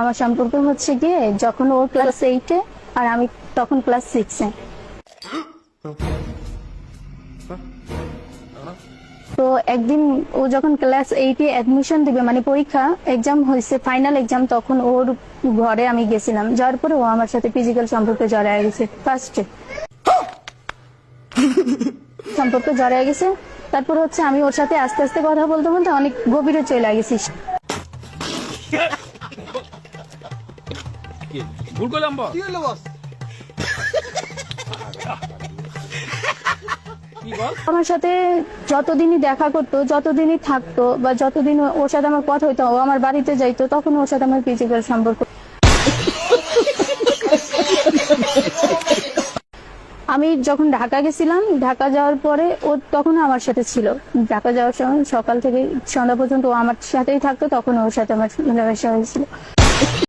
আমার সম্পর্ক হচ্ছে গিয়ে যখন ও ক্লাস এইটে আর আমি তখন ক্লাস সিক্সে তো একদিন ও যখন ক্লাস এইটে অ্যাডমিশন দিবে মানে পরীক্ষা এক্সাম হয়েছে ফাইনাল এক্সাম তখন ওর ঘরে আমি গেছিলাম। যাওয়ার পরে ও আমার সাথে ফিজিক্যাল সম্পর্কে জড়ায় গেছে ফার্স্টে সম্পর্কে জড়ায় গেছে, তারপর হচ্ছে আমি ওর সাথে আস্তে আস্তে কথা বলতে বলতে অনেক গভীরে চলে গেছি। ভুল করলাম বস কি হলো বস? আমার সাথে যতদিনই দেখা করতো যতদিনই থাকতো বা যতদিন ওর সাথে আমার কথা হইতো ও আমার বাড়িতে যাইতো তখন ওর সাথে আমার ফিজিক্যাল সম্পর্ক আমি যখন ঢাকা গেছিলাম ঢাকা যাওয়ার পরে ও তখন আমার সাথে ছিল। ঢাকা যাওয়ার সময় সকাল থেকে সন্ধ্যা পর্যন্ত ও আমার সাথেই থাকতো তখন ওর সাথে আমার মেলামেশা হয়েছিল।